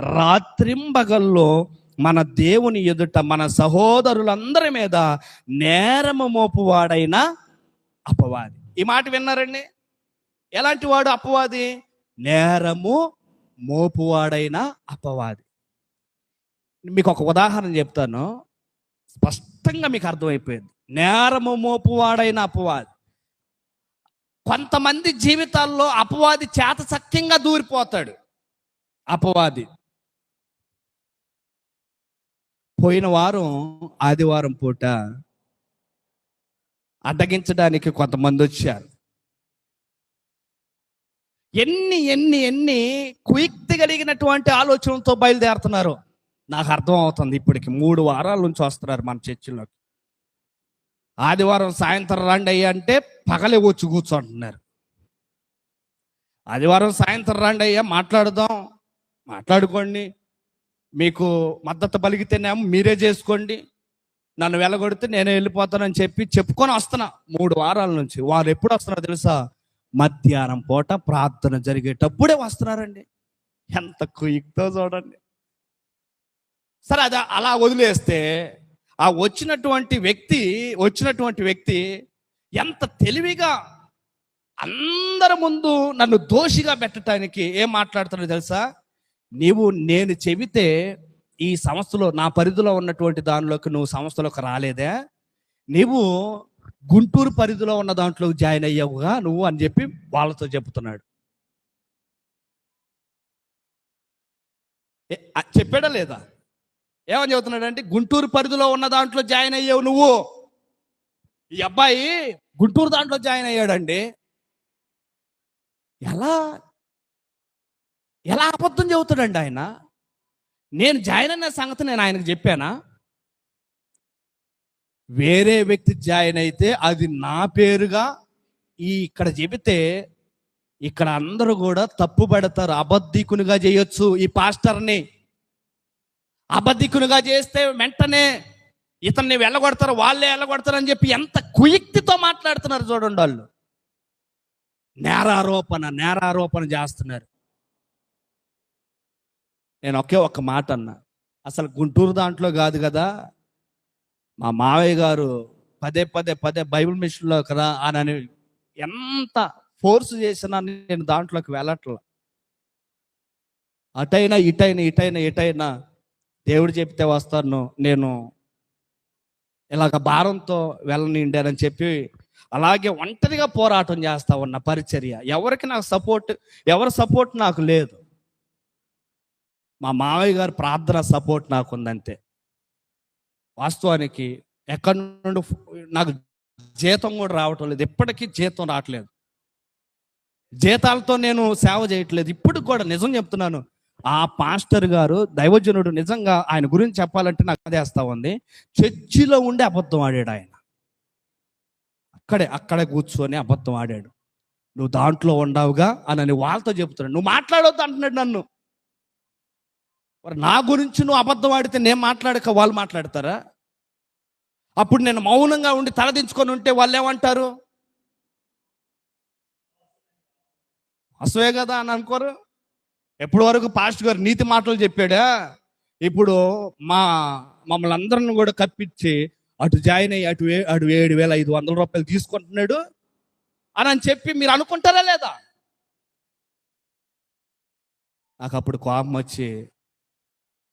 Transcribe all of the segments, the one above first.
రాత్రింబగల్లో మన దేవుని ఎదుట మన సహోదరులందరి మీద నేరము మోపువాడైన అపవాది. ఈ మాట విన్నారండి? ఎలాంటి వాడు అపవాది? నేరము మోపువాడైన అపవాది. మీకు ఒక ఉదాహరణ చెప్తాను. స్పష్టంగా మీకు అర్థమైపోయింది. నేరము మోపువాడైన అపవాది. కొంతమంది జీవితాల్లో అపవాది చేతసక్యంగా దూరిపోతాడు. అపవాది. పోయిన వారం ఆదివారం పూట అడ్డగించడానికి కొంతమంది వచ్చారు. ఎన్ని ఎన్ని ఎన్ని కుయుక్తి కలిగినటువంటి ఆలోచనలతో బయలుదేరుతున్నారు? నాకు అర్థం అవుతుంది ఇప్పటికి. మూడు వారాల నుంచి వస్తున్నారు మన చర్చిలోకి. ఆదివారం సాయంత్రం రండి అయ్యి అంటే పగలే వచ్చి కూర్చుంటున్నారు. ఆదివారం సాయంత్రం రండి అయ్యా మాట్లాడదాం మాట్లాడుకోండి. మీకు మద్దతు పలిగితేనేమో మీరే చేసుకోండి. నన్ను వెళ్ళగొడితే నేనే వెళ్ళిపోతానని చెప్పి చెప్పుకొని వస్తున్నా. మూడు వారాల నుంచి. వారు ఎప్పుడు వస్తున్నారో తెలుసా? మధ్యాహ్నం పూట ప్రార్థన జరిగేటప్పుడే వస్తున్నారండి. ఎంత కుయిక్తో చూడండి. సరే అది అలా వదిలేస్తే ఆ వచ్చినటువంటి వ్యక్తి వచ్చినటువంటి వ్యక్తి ఎంత తెలివిగా అందరి ముందు నన్ను దోషిగా పెట్టడానికి ఏం మాట్లాడుతున్నాడు తెలుసా? నీవు నేను చెబితే ఈ సంస్థలో నా పరిధిలో ఉన్నటువంటి దానిలోకి నువ్వు సంస్థలోకి రాలేదే. నీవు గుంటూరు పరిధిలో ఉన్న దాంట్లో జాయిన్ అయ్యావుగా నువ్వు అని చెప్పి వాళ్ళతో చెబుతున్నాడు. ఏ, చెప్పాడా లేదా? ఏమని చెబుతున్నాడంటే గుంటూరు పరిధిలో ఉన్న దాంట్లో జాయిన్ అయ్యావు నువ్వు. ఈ అబ్బాయి గుంటూరు దాంట్లో జాయిన్ అయ్యాడండి. ఎలా? ఎలా అబద్ధం చెబుతాడండి ఆయన? నేను జాయిన్ అయిన సంగతి నేను ఆయనకు చెప్పానా? వేరే వ్యక్తి జాయిన్ అయితే అది నా పేరుగా ఈ ఇక్కడ చెబితే ఇక్కడ అందరూ కూడా తప్పు పడతారు. అబద్ధికునిగా చేయొచ్చు ఈ పాస్టర్ని. అబద్ధికునిగా చేస్తే వెంటనే ఇతన్ని వెళ్ళగొడతారు వాళ్ళే వెళ్ళగొడతారు అని చెప్పి ఎంత కుయుక్తితో మాట్లాడుతున్నారు చూడండి వాళ్ళు. నేరారోపణ నేరారోపణ చేస్తున్నారు. నేను ఒకే ఒక్క మాట అన్నా. అసలు గుంటూరు దాంట్లో కాదు కదా మా మావయ్య గారు పదే పదే పదే బైబిల్ మిషన్లో కదా అని ఎంత ఫోర్స్ చేసినా నేను దాంట్లోకి వెళ్ళట్ల. అటైనా ఇటైనా ఇటైనా ఇటైనా దేవుడు చెప్తే వస్తాను నేను ఇలాగ భారంతో వెళ్ళనిండానని చెప్పి అలాగే ఒంటరిగా పోరాటం చేస్తా ఉన్న పరిచర్య. ఎవరికి నాకు సపోర్ట్ ఎవరి సపోర్ట్ నాకు లేదు. మా మావయ్య గారు ప్రార్థన సపోర్ట్ నాకు ఉందంతే వాస్తవానికి ఎక్కడి నుండి నాకు జీతం కూడా రావటం లేదు. ఎప్పటికీ జీతం రావట్లేదు. జీతాలతో నేను సేవ చేయట్లేదు. ఇప్పుడు కూడా నిజం చెప్తున్నాను. ఆ పాస్టర్ గారు దైవజనుడు నిజంగా ఆయన గురించి చెప్పాలంటే నాకు అదేస్తా ఉంది. చర్చిలో ఉండి అబద్ధం ఆడాడు ఆయన. అక్కడే అక్కడే కూర్చొని అబద్ధం ఆడాడు. నువ్వు దాంట్లో ఉండవుగా అని వాళ్ళతో చెప్తున్నాడు. నువ్వు మాట్లాడొద్దు అంటున్నాడు నన్ను. మరి నా గురించి నువ్వు అబద్ధం ఆడితే నేను మాట్లాడక వాళ్ళు మాట్లాడతారా? అప్పుడు నేను మౌనంగా ఉండి తలదించుకొని ఉంటే వాళ్ళు ఏమంటారు? అసవే కదా అని అనుకోరు? ఎప్పటి వరకు పాస్ట్ గారు నీతి మాటలు చెప్పాడా? ఇప్పుడు మా మమ్మల్ని అందరిని కూడా కప్పించి అటు జాయిన్ అయ్యి అటు అటు ఏడు వేల ఐదు వందల రూపాయలు తీసుకుంటున్నాడు అని అని చెప్పి మీరు అనుకుంటారా లేదా? నాకు అప్పుడు కోపం వచ్చి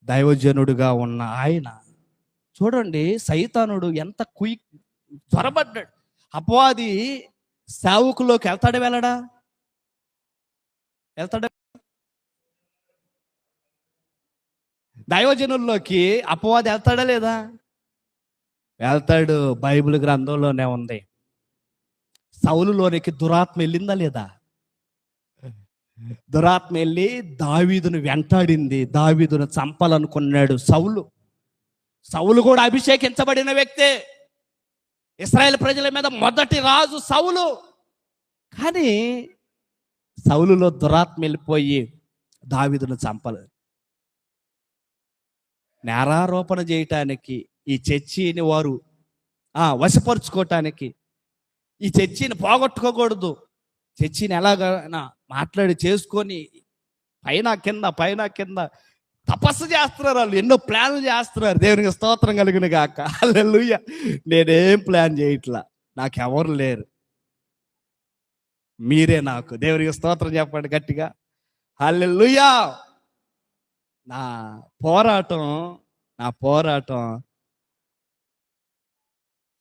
దైవజనుడుగా ఉన్న ఆయన. చూడండి సైతానుడు ఎంత కుయి త్వరపడ్డాడు అపవాది సేవకులోకి వెళ్తాడు వెళ్ళడా? వెళ్తాడు? దైవజనుల్లోకి అపవాది వెళ్తాడా లేదా? వెళ్తాడు. బైబిల్ గ్రంథంలోనే ఉంది. సౌలులోనికి దురాత్మ వెళ్ళిందా లేదా? దురాత్మ వెళ్ళి దావీదును వెంటాడింది. దావీదును చంపాలనుకున్నాడు సౌలు. సౌలు కూడా అభిషేకించబడిన వ్యక్తే. ఇస్రాయేల్ ప్రజల మీద మొదటి రాజు సౌలు. కానీ సౌలులో దురాత్మ వెళ్ళిపోయి దావీదును చంపలేదు నేరారోపణ చేయటానికి ఈ చర్చిని వారు వశపరుచుకోవటానికి ఈ చర్చిని పోగొట్టుకోకూడదు. చర్చిని ఎలాగైనా మాట్లాడి చేసుకొని పైన కింద పైన కింద తపస్సు చేస్తున్నారు వాళ్ళు. ఎన్నో ప్లాన్లు చేస్తున్నారు. దేవునికి స్తోత్రం కలిగిన కాక లూయ నేనేం ప్లాన్ చేయట్లా. నాకెవరు లేరు. మీరే నాకు. దేవునికి స్తోత్రం చెప్పండి గట్టిగా. హల్లెలూయా. నా పోరాటం నా పోరాటం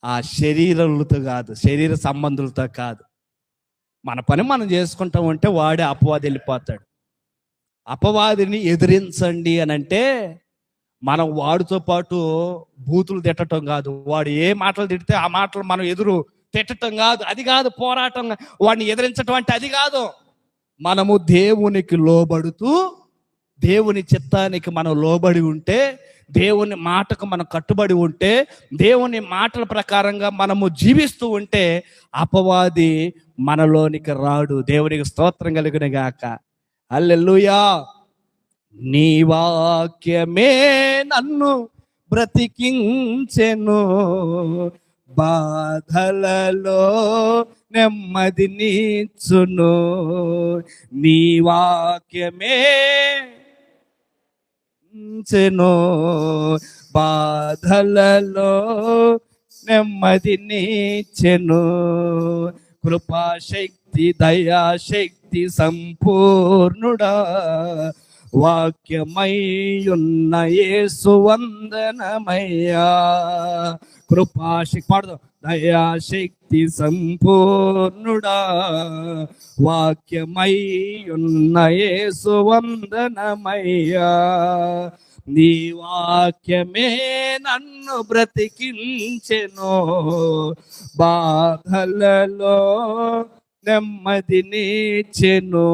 ఆ శరీరాలతో కాదు శరీర సంబంధులతో కాదు. మన పని మనం చేసుకుంటాం ఉంటే వాడే అపవాది వెళ్ళిపోతాడు. అపవాదిని ఎదిరించండి అని అంటే మనం వాడితో పాటు బూతులు తిట్టడం కాదు. వాడు ఏ మాటలు తిడితే ఆ మాటలు మనం ఎదురు తిట్టడం కాదు. అది కాదు పోరాటం వాడిని ఎదిరించడం అంటే అది కాదు. మనము దేవునికి లోబడుతూ దేవుని చిత్తానికి మనం లోబడి ఉంటే దేవుని మాటకు మనం కట్టుబడి ఉంటే దేవుని మాటల ప్రకారంగా మనము జీవిస్తూ ఉంటే అపవాది మనలోనికి రాడు. దేవునికి స్తోత్రం కలిగిన గాక. అల్లెల్లుయా నీ వాక్యమే నన్ను బ్రతికించెను. బాధలలో నెమ్మదినిచ్చును నీ వాక్యమే చెనో బాధలలో నెమ్మదినిచ్చెను కృపాశక్తి దయాశక్తి సంపూర్ణుడా. వాక్యమై ఉన్న యేసు వందనమయ్యా. కృపాశక్తి పాడదు. దయాశక్తి సంపూర్ణుడా. వాక్యమై ఉన్న సువందనమయ్యా నీ వాక్యమే నన్ను బ్రతికించెను. బాధలలో నెమ్మది నేచెను.